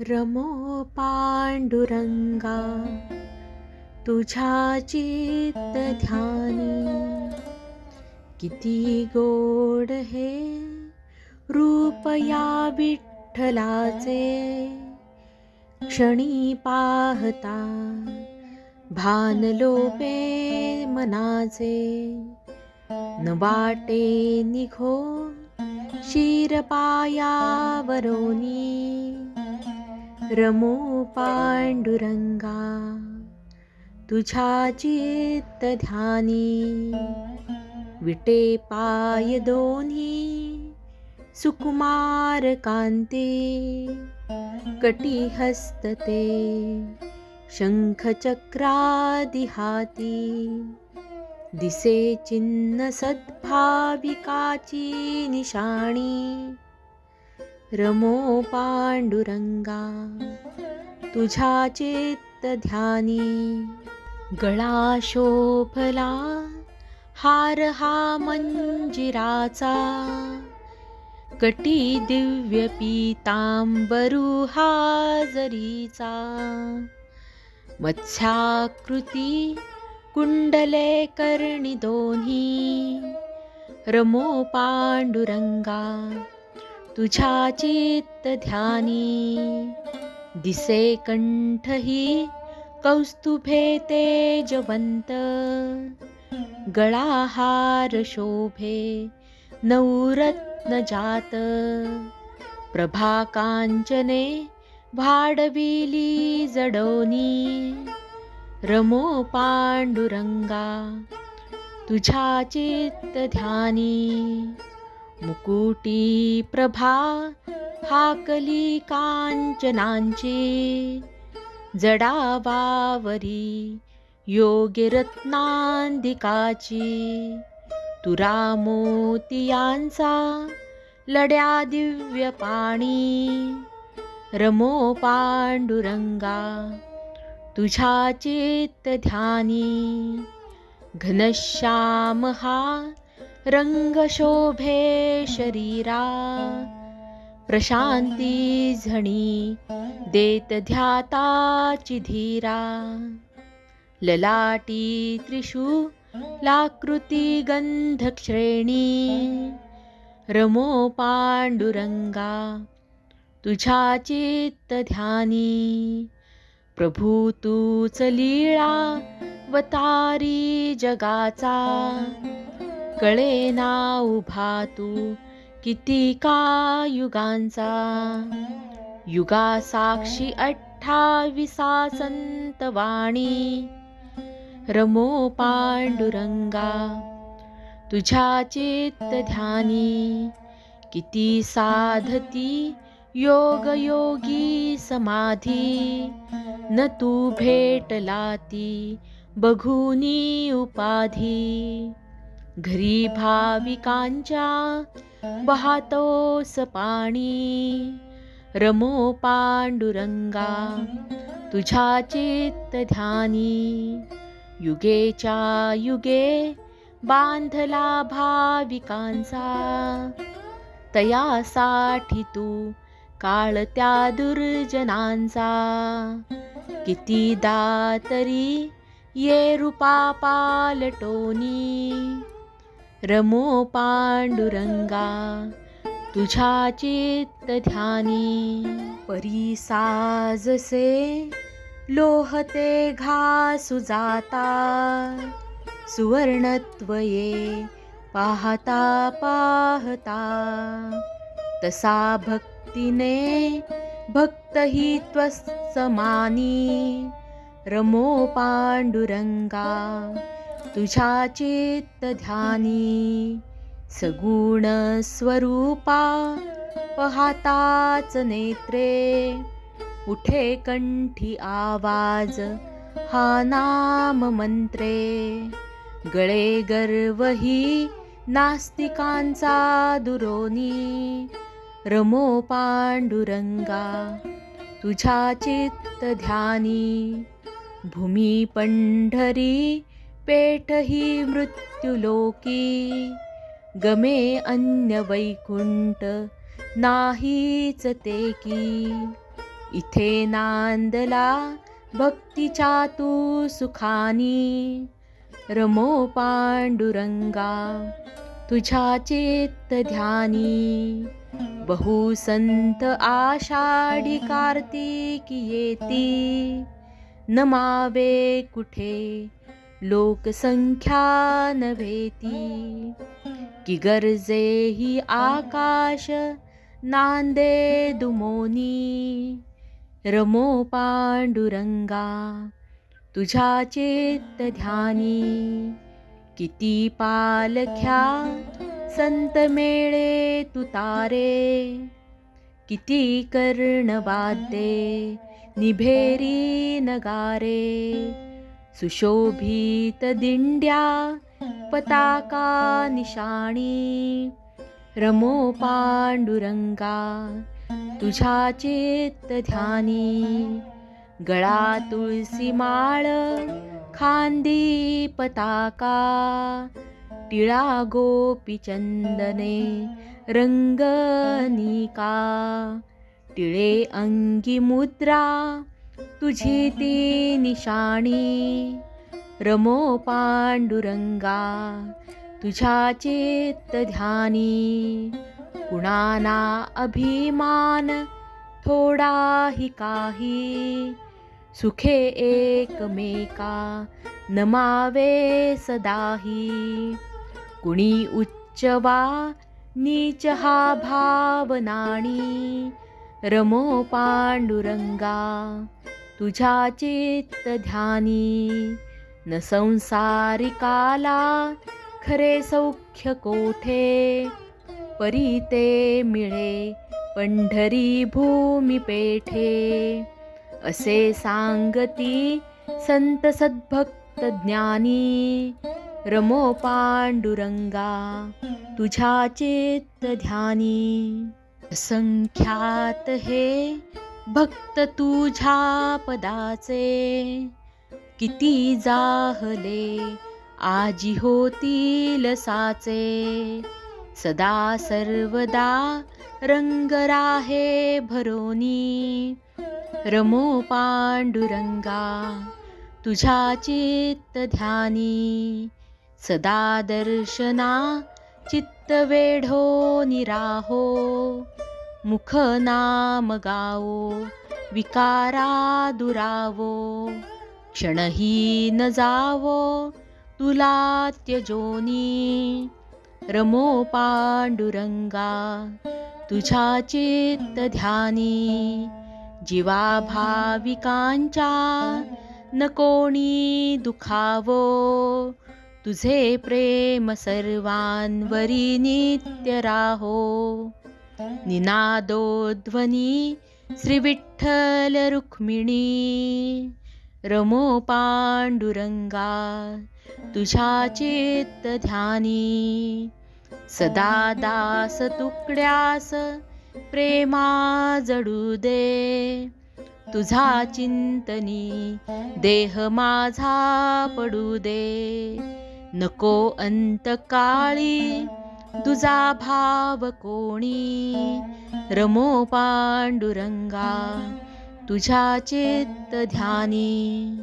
रमो पांडुरंगा तुझ्या चित्त ध्यानी. किती गोड हे रूप या विठ्ठलाचे. क्षणी पाहता भान लोपे मनाचे. न वाटे निघो शिरपायावरोनी. रमो पांडुरंगा तुझ्या चित्त ध्यानी विटे पाय दोन्ही सुकुमार कांते कटी हस्तते शंखचक्रादि दिसे चिन्ह सद्भाविकाची निशाणी रमो पांडुरंगा तुझ्या चित्त ध्यानी गळा शोभला हार हा मंजिराचा. कटी दिव्य पीतांबरू हाजरीचा मत्स्याकृती कुंडले कर्णी दोन्ही. रमो पांडुरंगा तुझ्या चित्त ध्यानी. दिसे कंठही कौस्तुभे तेजवंत. गळाहार शोभे नवरत्न जात. प्रभा कांचने भाडविली जडोनी. रमो पांडुरंगा तुझ्या चित्त ध्यानी. मुकुटी प्रभा हाकली कांचनांची जडावावरी योग्य रत्नांदिकाची तुरा मोतियांचा लड्या दिव्य पाणी रमो पांडुरंगा तुझ्या चित्त ध्यानी घनश्याम हा रंगशोभे शरीरा प्रशांती झणी देत ध्याताची धीरा ललाटी त्रिषु लाकृती गंधक्षेणी रमो पांडुरंगा तुझ्या चित्त ध्यानी। प्रभू तूच लीळा वतारी जगाचा। कळे ना उभा तू किती का युगांचा युगा साक्षी अठ्ठाविसा संतवाणी रमो पांडुरंगा तुझ्या चित्त ध्यानी किती साधती योग योगी समाधी न तू भेटलाती बघूनी उपाधी घरी भाविकांच्या वाहतोस पाणी. रमो पांडुरंगा तुझ्या चित्त ध्यानी. युगेच्या युगे बांधला भाविकांचा. तयासाठी तू काळ त्या दुर्जनांचा. किती दातरी ये रूपा पालटोनी रमो पांडुरंगा तुझ्या चित्त ध्यानी. परी साजसे लोहते घासु जाता. सुवर्णत्वये पाहता पाहता. तसा भक्तीने भक्तही त्वसमानी रमो पांडुरंगा तुझ्या चित्त ध्यानी सगुण स्वरूपा पहाताच नेत्रे. उठे कंठी आवाज हा नाम मंत्रे. गळे गर्वही नास्तिकांचा दुरोनी. रमो पांडुरंगा तुझ्या चित्त ध्यानी. भूमी पंढरी पेठही मृत्युलोकी। गमे अन्य वैकुंठ नाहीच ते की। इथे नांदला भक्तीच्या तू सुखानी। रमो पांडुरंगा तुझ्या चित्त ध्यानी। बहु संत आषाढी कार्तिकी येती। नमावे कुठे? लोकसंख्या नव्हेती की गरजे ही आकाश नांदे दुमोनी। रमो पांडुरंगा तुझ्या चित्त ध्यानी। किती पालख्या संत मेळे तुतारे किती कर्णवाद्ये निभेरी नगारे। सुशोभित दिंड्या पताका निशाणी रमो पांडुरंगा तुझ्या चित्त ध्यानी गळा तुळसी माळ खांदी पताका टिळा गोपी चंदने रंगनिका टिळे अंगी मुद्रा तुझी ती निशाणी. रमो पांडुरंगा तुझ्या चित्त ध्यानी. कुणाना अभिमान थोडाही काही. सुखे एकमेका नमावे सदाही. कुणी उच्च वा नीच हा भावनाणी. रमो पांडुरंगा तुझ्या चित्त ध्यानी. न संसारिकाला खरे सौख्य कोठे? परी ते मिळे पंढरी भूमी पेठे. असे सांगती संत सद्भक्त ज्ञानी. रमो पांडुरंगा तुझ्या चित्त ध्यानी. संख्यात हे भक्त तुझ्या पदाचे. किती जाहले आजी होतील साचे. सदा सर्वदा रंग राहे भरोनी. रमो पांडुरंगा तुझ्या चित्त ध्यानी. सदा दर्शना चित्त वेढो निराहो मुख नाम गावो विकारा दुरावो क्षणही न जावो तुला त्यजोनी रमो पांडुरंगा तुझ्या चित्त ध्यानी जीवा भाविकांच्या न कोणी दुखावो तुझे प्रेम सर्वांवरी नित्य राहो. निनादोध्वनी ध्वनी श्रीविठ्ठल रुक्मिणी रमो पांडुरंगा तुझ्या चित्त ध्यानी सदा दास तुकड्यास प्रेमा जडू दे तुझा चिंतनी देह माझा पडू दे नको अंतकाळी तुझा भाव कोणी? रमो पांडुरंगा तुझ्या चित्त ध्यानी.